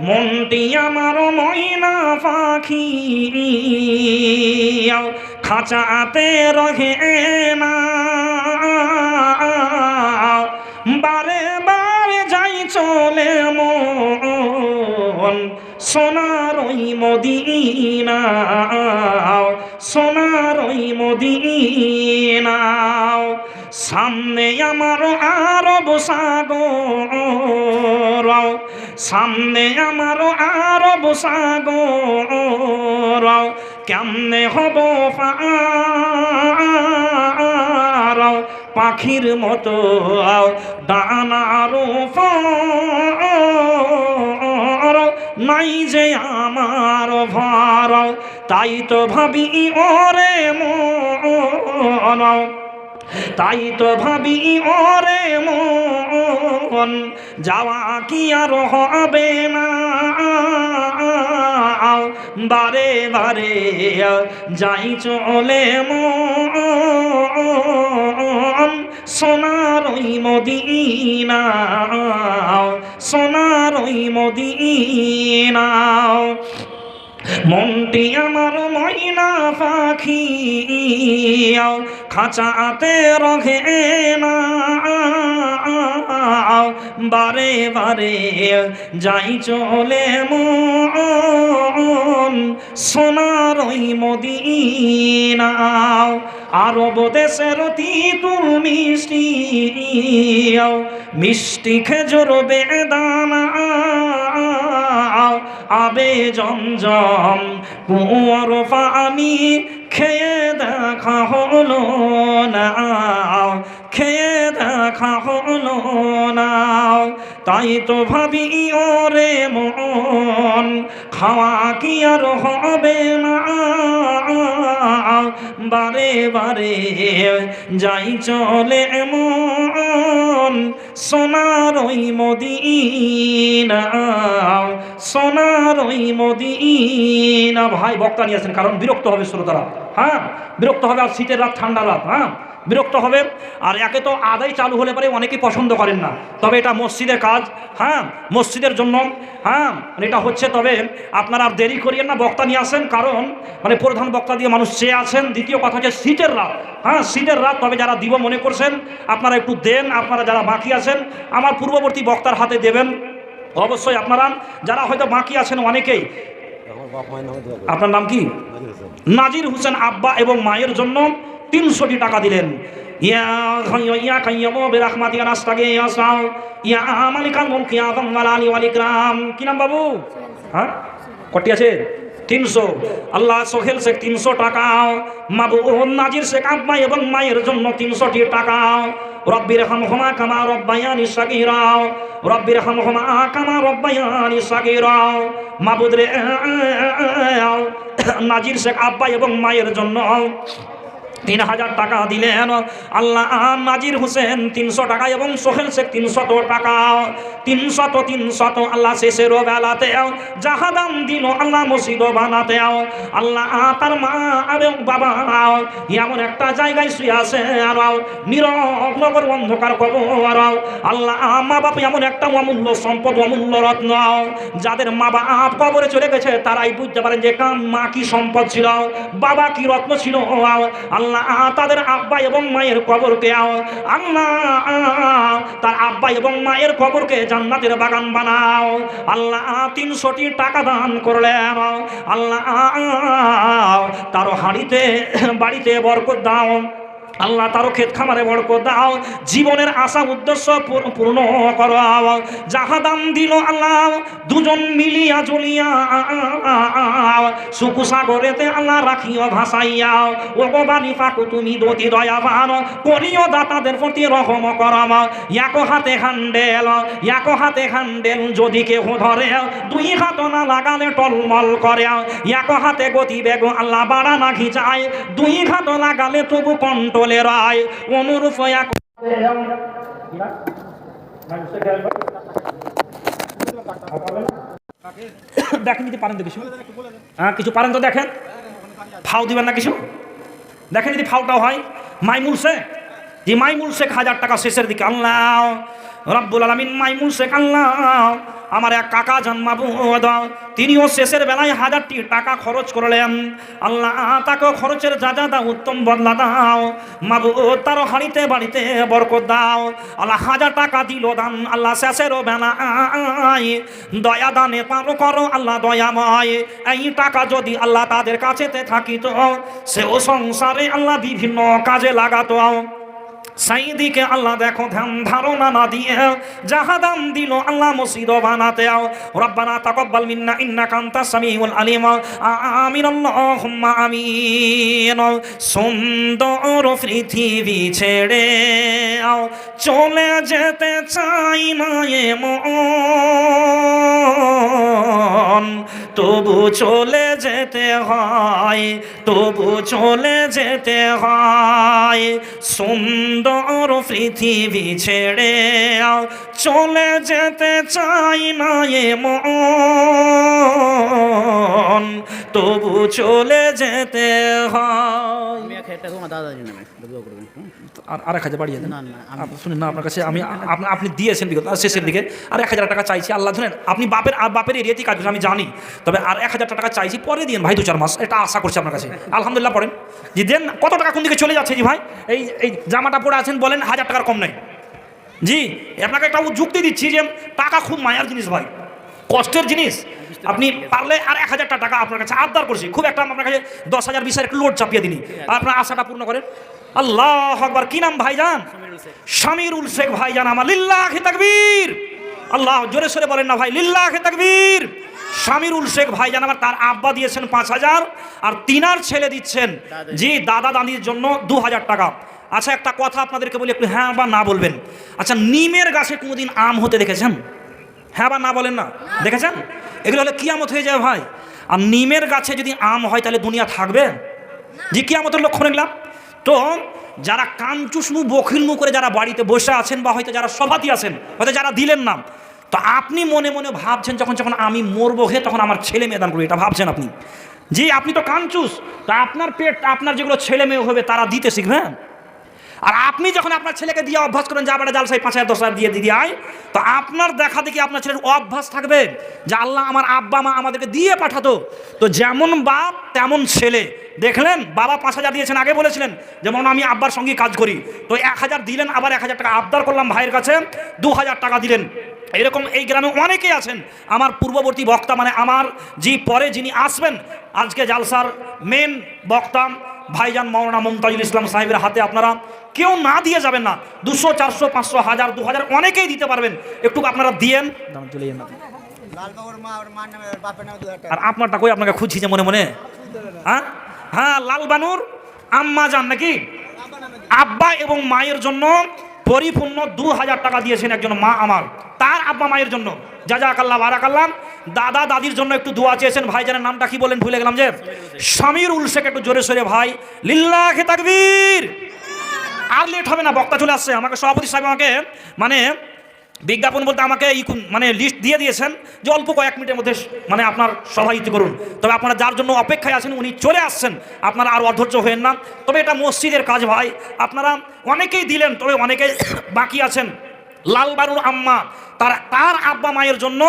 মনটি আমার ময়না পাখি। খাঁচাতে রহে না। বারে বারে যাই চলে মন। সোনার ওই মদিনা। সোনার ওই মদিনা। সামনে আমার আরব সাগর। সামনে আমার আরব সাগর, কেমনে হব পাখির মতো ডানার ফর নাই যে আমার ভার, তাই তো ভাবি ওরে মন, তাই তো ভাবি ওরে মন। যাওয়া কি আর হবে না? বারে বারে যাই চলে মন। সোনার ওই মদিনা সোনার ওই মদিনা। মনটি আমার ময়না পাখি খাঁচাতে রঘে না বারে বারে যাই চলে মন, সোনার ওই মদিনা আরব দেশের তিতুল মিষ্টি মিষ্টি খেজুর বেদানা আবে জমজম কুয়ার পানি খেয়ে দেখা হলো না। খেয়ে দেখা হলো না। তাই তো ভাবি ওরে মন, খাওয়া কি আর হবে না? বারে বারে যাই চলে এমন। সোনার ওই মদিনা, সোনার ওই মদিনা। ভাই, বক্তা নিয়ে আসেন, কারণ বিরক্ত হবে শ্রোতারা হ্যাঁ বিরক্ত হবে আর শীতের রাত ঠান্ডা রাত হ্যাঁ। বিরক্ত হবে আর একে তো আদায় চালু হলে পরে অনেকেই পছন্দ করেন না। তবে এটা মসজিদের কাজ। হ্যাঁ মসজিদের জন্য। হ্যাঁ মানে এটা হচ্ছে তবে আপনারা আর দেরি করিয়েন না বক্তা নিয়ে আসেন। কারণ মানে প্রধান বক্তা দিয়ে মানুষ চেয়ে আছেন। দ্বিতীয় কথা হচ্ছে শীতের রাত। হ্যাঁ শীতের রাত। তবে যারা দিব মনে করছেন আপনারা একটু দেন। আপনারা যারা বাকি আছেন আমার পূর্ববর্তী বক্তার হাতে দেবেন। অবশ্যই আপনারা। যারা হয়তো বাকি আছেন অনেকেই। আপনার নাম কি? নাজির হোসেন আব্বা এবং মায়ের জন্য তিনশোটি টাকা দিলেন। কি নাম বাবু? হ্যাঁ? তিনশো। আল্লাহ শেখ তিনশো টাকা। নাজির মায়ের জন্য তিনশোটি টাকা। রব্বির হাম কামা রব্বায়ানি সাকিরাও রব্বির হমা কামা রব্বায়ানি সাকিরাও মাবুদরে নাজির শেখ আব্বা এবং মায়ের জন্য তিন হাজার টাকা দিলেন। আল্লাহ নাজির হোসেন তিনশো টাকা এবং সোহেল শেখ তিনশত টাকা। তিনশত তিনশত আল্লাহ শেষের বেলাতে জাহাদাম দিল আল্লাহ মসজিদ বানাতে আল্লাহ তার মা এবং বাবা এমন একটা জায়গায় শুয়ে আছে আর নিরগ্নগর অন্ধকার কবর আল্লাহ মা বাপ এমন একটা অমূল্য সম্পদ, অমূল্য রত্ন যাদের মা বাপ কবরে চলে গেছে, তারাই বুঝতে পারেন যে মা কি সম্পদ ছিল, বাবা কি রত্ন ছিল আল্লাহ তাদের আব্বা এবং মায়ের কবরকে আল্লাহ তার আব্বা এবং মায়ের কবরকে জান্নাতের বাগান বানাও। আল্লাহ তিনশোটি টাকা দান করলেন। আল্লাহ তার হাড়িতে, বাড়িতে বরকত দাও। আল্লাহ তারও ক্ষেত খামারে বরকত দাও। জীবনের আশা উদ্দেশ্য পূর- পূর্ণ করো যাহা দাম দিল আল্লাহ, দুজন মিলিয়া জ্বলিয়া সুকু সাগরেতে আল্লাহ রাখিও ভাসাইয়া ও বাণী পাকু তুমি দতি দয়াবান। করিও দাতাদের প্রতি রহম করম। ইয়াকো হাতে হান্ডেল, ইয়াকো হাতে হান্ডেল যদি কেহ ধরে। দুই হাত না লাগালে টলমল করে। ইয়াকো হাতে গতি বেগ আল্লাহ বাড়া না ঘিচায় দুই হাত লাগালে তবু কন্ট্রোলে রায়, অনুরূপ এক দেখেন যদি পারেন তো কিছু। হ্যাঁ কিছু পারেন তো দেখেন। ফাও দিবেন না কিছু। দেখেন যদি ফাউটাও হয়। মাইমুল শেখ। যে মাইমুল শেখ হাজার টাকা শেষের দিকে। আল্লাহ, রব্বুল আলমিন মাইমুল শেখ, আল্লাহ। আমার এক কাকা জন্মাবুদ তিনিও শেষের বেলায় হাজারটি টাকা খরচ করলেন। আল্লাহ তাকে খরচের যা যা দাও, উত্তম বদলা দাও। মাবুদ তারও হাড়িতে বাড়িতে বরকত দাও। আল্লাহ হাজার টাকা দিল দান, আল্লাহ শেষেরও বেলায়। দয়া দানে পারো করো, আল্লাহ দয়াময়। এই টাকা যদি আল্লাহ তাদের কাছেতে থাকিত, সেও সংসারে আল্লাহ বিভিন্ন কাজে লাগাতো। সাইদিকে আল্লাহ দেখো ধ্যান ধারণা না দিয়ে যাহা দাম দিল আল্লাহ মসজিদ বানাতে। রব্বানা তাকাব্বাল মিন্না, ইন্নাকা আনতাস সামিউল আলিম। আমিন, আল্লাহুম্মা আমিন। সুন্দর পৃথিবী ছেড়ে আও, চলে যেতে চাই না এ মন। তবু চলে যেতে হয়, তবু চলে যেতে হয়। সুন্দর পৃথিবী ছেড়ে চলে যেতে চাই না এ মন। তবু চলে যেতে হয়। আমি আর আর এক হাজার বাড়িয়ে দেন। শুনুন না আপনার কাছে আমি আপনি দিয়েছেন বিগত শেষের দিকে আর এক হাজার টাকা চাইছি। আল্লাহ ধরেন আপনি বাপের আর বাপের এরিয়াতেই কাজ করেন, আমি জানি তবে আর এক হাজার টাকা চাইছি পরে দিন ভাই দু চার মাস। এটা আশা করছি আপনার কাছে। আলহামদুলিল্লাহ পড়েন। যে দেন কত টাকা কোন দিকে চলে যাচ্ছে জি ভাই? এই এই জামাটা পরে আছেন বলেন হাজার টাকার কম নেই। জি আপনাকে একটা যুক্তি দিচ্ছি যে টাকা খুব মায়ার জিনিস ভাই। কষ্টের জিনিস। আপনি পারলে আর এক হাজার টাকা আপনার কাছে আবদার করছি। খুব একটা আপনার কাছে দশ হাজার বিশ হাজার একটু লোড চাপিয়ে দিনি। আর আপনার আশাটা পূর্ণ করেন। আল্লাহ আকবার। কি নাম ভাইজান? শামিরুল শেখ ভাইজান আমার। লিল্লাহ তাকবীর। আল্লাহ জোরে সরে বলেন না ভাই লিল্লাহ তাকবীর। শামিরুল শেখ ভাইজান আমার তার আব্বা দিয়েছেন পাঁচ হাজার আর তিনার ছেলে দিচ্ছেন জি দাদা দাদির জন্য দু হাজার টাকা। আচ্ছা একটা কথা আপনাদেরকে বলি একটু হ্যাঁ বা না বলবেন। আচ্ছা নিমের গাছে কোনোদিন আম হতে দেখেছেন? হ্যাঁ বা না বলেন না? দেখেছেন? এগুলো হলে কিয়ামত হয়ে যায় ভাই। আর নিমের গাছে যদি আম হয় তাহলে দুনিয়া থাকবে? যে কিয়ামতের লক্ষ্য নিলাম তো যারা কাঞ্চুষ্ণু বখিলমু করে যারা বাড়িতে বসে আছেন বা হয়তো যারা সভাতি আছেন, হয়তো যারা দিলেন নাম, তো আপনি মনে মনে ভাবছেন যখন যখন আমি মরবো হে, তখন আমার ছেলে মেয়ে দান করবে, এটা ভাবছেন আপনি? যে আপনি তো কানচুস তা আপনার পেট, আপনার যেগুলো ছেলে মেয়ে হবে তারা দিতে শিখবেন আর আপনি যখন আপনার ছেলেকে দিয়ে অভ্যাস করেন, যে আবার জাল সাহেব, পাঁচ হাজার, দশ হাজার দিয়ে দিদি, আয়, তো আপনার দেখা দেখি আপনার ছেলের অভ্যাস থাকবে যে আল্লাহ আমার আব্বা, মা আমাদেরকে দিয়ে পাঠাতো। তো যেমন বাপ, তেমন ছেলে। দেখলেন? বাবা পাঁচ হাজার দিয়েছেন, আগে বলেছিলেন যেমন আমি আব্বার সঙ্গে কাজ করি। তো এক হাজার দিলেন, আবার এক হাজার টাকা আবদার করলাম ভাইয়ের কাছে, দু হাজার টাকা দিলেন। এরকম এই গ্রামে অনেকেই আছেন। আমার পূর্ববর্তী বক্তা মানে আমার যে পরে যিনি আসবেন, আজকে জালসার মেন বক্তা ভাইজান মৌলানা মমতাজুল ইসলাম সাহেবের হাতে আপনারা কেউ না দিয়ে যাবেন না। দুশো, চারশো, পাঁচশো, হাজার, দু হাজার অনেকেই দিতে পারবেন। একটু আপনারা দিয়েন। আর আপনারটা কই আপনাকে খুঁজছি যে মনে মনে? হ্যাঁ? হ্যাঁ লাল বানুর আম্মা যান নাকি? আব্বা এবং মায়ের জন্য পরিপূর্ণ দু হাজার টাকা দিয়েছেন একজন মা আমার। তার আব্বা মায়ের জন্য। যা যা কাল্লা বারাকাল্লাম দাদা দাদির জন্য একটু দোয়া চেয়েছেন। ভাইজানের নামটা কি বলেন ভুলে গেলাম যে। সমীর উলশেখ একটু জোরে সোরে ভাই। লিল্লাহে তাকবীর। আর লেট হবে না, বক্তা চলে আসছে। আমাকে সভাপতি সাহেব আমাকে মানে বিজ্ঞাপন বলতে আমাকে মানে লিস্ট দিয়ে দিয়েছেন যে অল্প কয়েক মিনিটের মধ্যে মানে আপনার সভাপতি করুন। তবে আপনারা যার জন্য অপেক্ষায় আছেন, উনি চলে আসছেন। আপনারা আর অধৈর্য হবেন না। তবে এটা মসজিদের কাজ ভাই। আপনারা অনেকেই দিলেন, তবে অনেকেই বাকি আছেন। লালবারুর আম্মা তার তার আব্বা মায়ের জন্য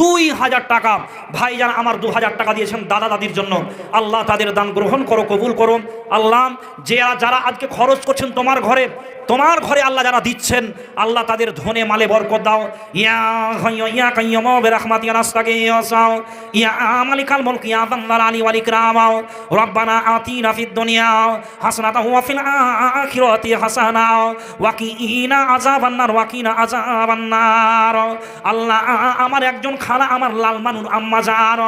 দুই হাজার টাকা। ভাইজান আমার দু হাজার টাকা দিয়েছেন দাদা দাদির জন্য। আল্লাহ তাদের দান গ্রহণ করো, কবুল করো। আল্লাহ যে যারা আজকে খরচ করছেন তোমার ঘরে তোমার ঘরে আল্লাহ যারা দিচ্ছেন, আল্লাহ তাদের ধনে মালে বরকত দাও। ইয়া ইয়া কাইয়্যুম বিরহমাতি ইয়া নার আল্লাহ আমার একজন খালা আমার লাল মানুর আম্মা যার।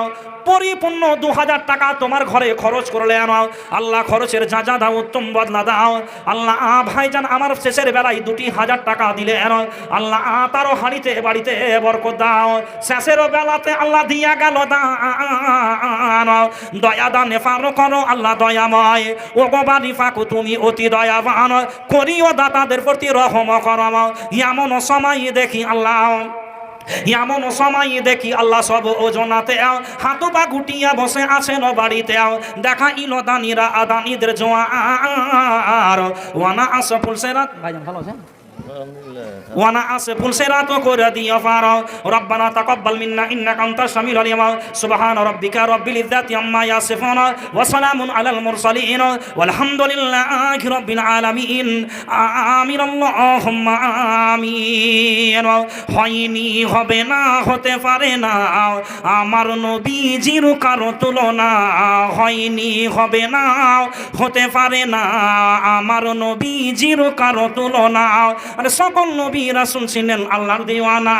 পরিপূর্ণ দু হাজার টাকা তোমার ঘরে খরচ করলে আনাও আল্লাহ খরচের যা যা দাও, উত্তম বদলা দাও। আল্লাহ আ ভাইজান আমার শেষের বেলায় দুটি হাজার টাকা দিলে আনো আল্লাহ আ তারও হাড়িতে বাড়িতে বরকত দাও। শেষের বেলাতে আল্লাহ দিয়া গেল দয়া দানে ফারো করো আল্লাহ দয়াময়। ও গোবারি ফাঁকু তুমি অতি দয়াবান। করিও দাতাদের প্রতি রহম করম এমন সময় দেখি আল্লাহ। এমন সময় দেখি আল্লাহ সব ওজনাতে হাতো পা গুটিয়া বসে আছেন বাড়িতে দেখা ইলো দানিরা আদানিদের জোয়ার। ওয়ানা আসফুল সেরাত। ভাই ভালো আছেন? আসে পুলসেরাত করে দিও পারো। রব্বানা তাকাব্বাল মিন্না ইন্নাকা আনতাস সামিউল আলিম। সুবহান রাব্বিকা রাব্বিল ইজ্জাতি আম্মা ইয়াসিফুন। ওয়া সালামুন আলাল মুরসালিন। ওয়ালহামদুলিল্লাহি রাব্বিল আলামিন। আমিন আল্লাহুম্মা আমিন। হয়নি, হবে না, হতে পারে না। আমার নবীজির কারও তুলনা। হয়নি, হবে না, হতে পারে না। আমার নবীজির কারও তুলনা। আর সকল নবী রাসুল ছিলেন আল্লাহর দিওয়ানা।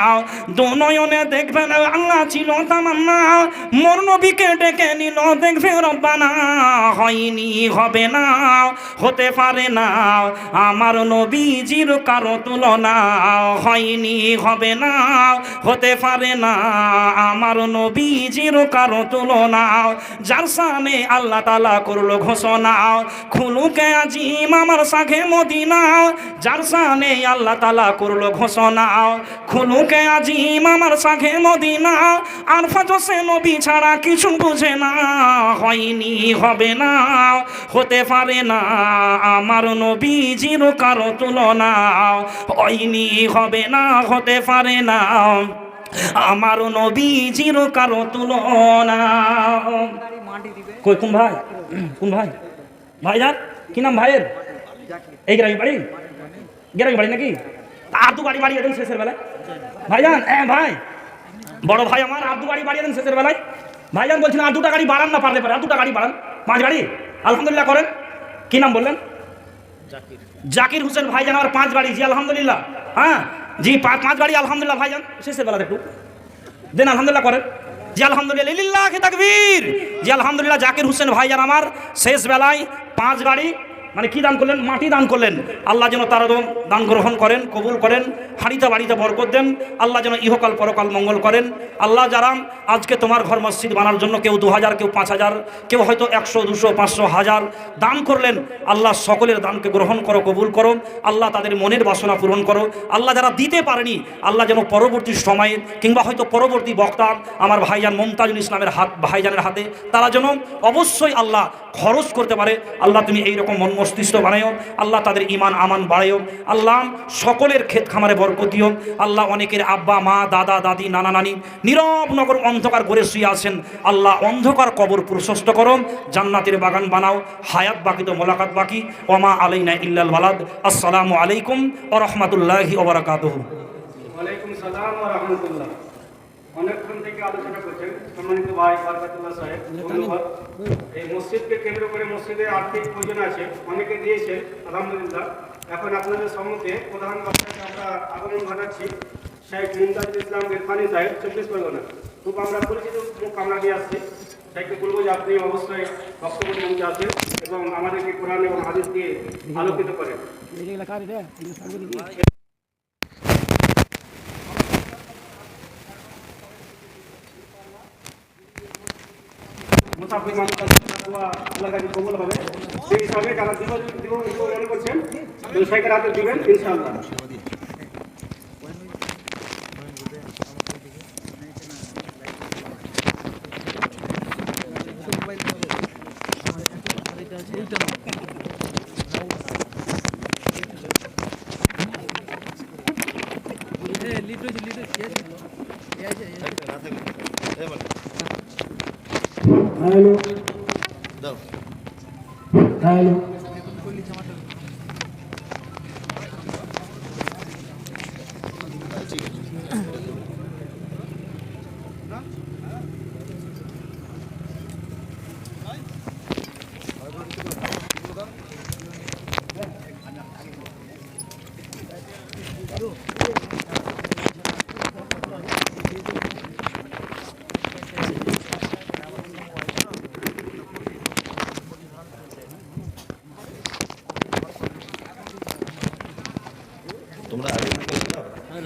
দুনয়নে দেখবেন আল্লাহ ছিল তামান্না। মোর নবীকে ডেকে নিল, দেখবে রব্বানা, হয়নি, হবে না, হতে পারে না। আমার নবীজির কারও তুলনা, হয়নি, হবে না, হতে পারে না। আমার নবীজির কারও তুলনা, যার সামনে আল্লাহ তালা করল ঘোষণা, খুলুকে আজিম আমার সাখে মদিনা। যার সামনে আল্লাহ তালা করল ঘোষণা, খুলুকে আজিম আমার সাখে মদিনা, আর ফাজসে নবী ছাড়া কিছু বুঝে না, হয়নি, হবে না, হতে পারে না, আমার নবীজির কারও তুলনা, হয়নি, হবে না, হতে পারে না, আমার নবীজির কারও তুলনা। কই, কোন ভাই? কোন ভাই? ভাই যান কি নাম ভাইয়ের? এই গ্রামে বাড়ি? গ্রামে বাড়ি নাকি? দু গাড়ি বাড়িয়ে দেন শেষের বেলায়। ভাইজান হ্যাঁ ভাই, বড় ভাই আমার আর দু গাড়ি বাড়িয়ে দেন শেষের বেলায়। ভাইজান বলছেন আর দুটা গাড়ি বাড়ান না পারলে পারে আর দুটা গাড়ি বাড়ান। পাঁচ গাড়ি আলহামদুলিল্লাহ করেন। কি নাম বললেন? জাকির হোসেন। ভাইজান আমার পাঁচ গাড়ি জি, আলহামদুলিল্লাহ। হ্যাঁ? জি পাঁচ পাঁচ গাড়ি আলহামদুলিল্লাহ। ভাইজান, শেষের বেলাতে একটু। দেন, আলহামদুলিল্লাহ করেন। জি, আলহামদুলিল্লাহ। লিল্লাহ তাকবীর। জি, আলহামদুলিল্লাহ, জাকির হোসেন ভাইজান আমার শেষ বেলায় পাঁচ গাড়ি মানে কি দান করলেন? মাটি দান করলেন। আল্লাহ যেন তারা দান গ্রহণ করেন, কবুল করেন, হাড়িতে বাড়িতে বরকত দেন, আল্লাহ যেন ইহকাল পরকাল মঙ্গল করেন। আল্লাহ যারা আজকে তোমার ঘর মসজিদ বানার জন্য কেউ দু হাজার, কেউ পাঁচ হাজার, কেউ হয়তো একশো, দুশো, পাঁচশো, হাজার দান করলেন, আল্লাহ সকলের দানকে গ্রহণ করো, কবুল করো, আল্লাহ তাদের মনের বাসনা পূরণ করো। আল্লাহ যারা দিতে পারেনি, আল্লাহ যেন পরবর্তী সময়ে কিংবা হয়তো পরবর্তী বক্তা আমার ভাইজান মমতাজুল ইসলামের হাত, ভাইজানের হাতে, তারা যেন অবশ্যই আল্লাহ খরচ করতে পারে। আল্লাহ তুমি এইরকম মন মস্তিষ্ক বানায়ো আল্লাহ তাদের ইমান আমান বাড়ায়ো আল্লাহ সকলের ক্ষেত খামারে বরকত দিও। আল্লাহ অনেকের আব্বা, মা, দাদা, দাদি, নানা, নানি নীরব নগর অন্ধকার করে শুয়ে আছেন। আল্লাহ অন্ধকার কবর প্রশস্ত করো। জান্নাতের বাগান বানাও। হায়াত বাকি তো মোলাকাত বাকি। ওমা আলাইনা ইল্লাল বালাদ আসসালামু আলাইকুম ও রহমতুল্লাহি ওবরাকাতহ ওয়ালাইকুম সালাম অনেকক্ষণ থেকে আলোচনা করছেন সম্মানিত ভাই বারকাতুল্লাহ সাহেব, ধন্যবাদ। এই মসজিদকে কেন্দ্র করে মসজিদের আর্থিক প্রয়োজন আছে, অনেকে দিয়েছেন, আলহামদুলিল্লাহ। এখন আপনাদের সম্মুখে প্রধান বক্তাকে আমরা আগমন ঘটাচ্ছি, শেখ মুমতাজুল ইসলাম ইরফানি সাহেব, চব্বিশ পরগনা। খুব আমরা পরিচিত মুখ আমরা দিয়ে আসছি। শেখকে বলব যে আপনি অবশ্যই বক্তব্য মঞ্চে আসেন এবং আমাদেরকে কোরআন এবং হাদিস দিয়ে আলোকিত করেন। মুসাফির মানুষ আল্লাহ কাছে কবুল হবে। সেই হিসাবে যারা জীবন দিব করছেন শেখের হাতে দিবেন, ইনশাআল্লাহ। Tráelo. Tráelo.